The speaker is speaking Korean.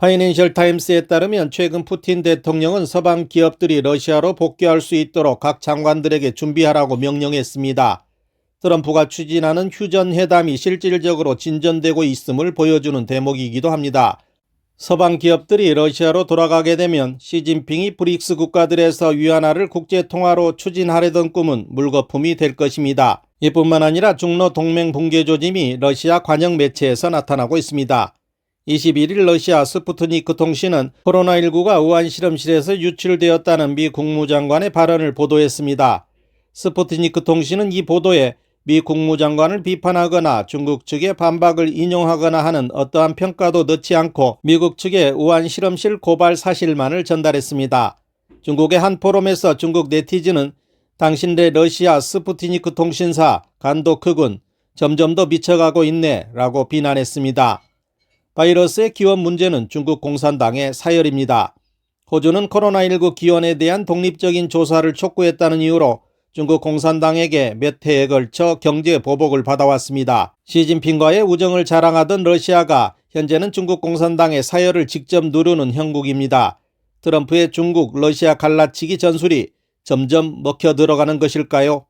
파이낸셜 타임스에 따르면 최근 푸틴 대통령은 서방 기업들이 러시아로 복귀할 수 있도록 각 장관들에게 준비하라고 명령했습니다. 트럼프가 추진하는 휴전 회담이 실질적으로 진전되고 있음을 보여주는 대목이기도 합니다. 서방 기업들이 러시아로 돌아가게 되면 시진핑이 브릭스 국가들에서 위안화를 국제 통화로 추진하려던 꿈은 물거품이 될 것입니다. 이뿐만 아니라 중로 동맹 붕괴 조짐이 러시아 관영 매체에서 나타나고 있습니다. 21일 러시아 스푸트니크 통신은 코로나19가 우한 실험실에서 유출되었다는 미 국무장관의 발언을 보도했습니다. 스푸트니크 통신은 이 보도에 미 국무장관을 비판하거나 중국 측의 반박을 인용하거나 하는 어떠한 평가도 넣지 않고 미국 측의 우한 실험실 고발 사실만을 전달했습니다. 중국의 한 포럼에서 중국 네티즌은 당신네 러시아 스푸트니크 통신사 간도 크군 점점 더 미쳐가고 있네 라고 비난했습니다. 바이러스의 기원 문제는 중국 공산당의 사열입니다. 호주는 코로나19 기원에 대한 독립적인 조사를 촉구했다는 이유로 중국 공산당에게 몇 해에 걸쳐 경제 보복을 받아왔습니다. 시진핑과의 우정을 자랑하던 러시아가 현재는 중국 공산당의 사열을 직접 누르는 형국입니다. 트럼프의 중국 러시아 갈라치기 전술이 점점 먹혀 들어가는 것일까요?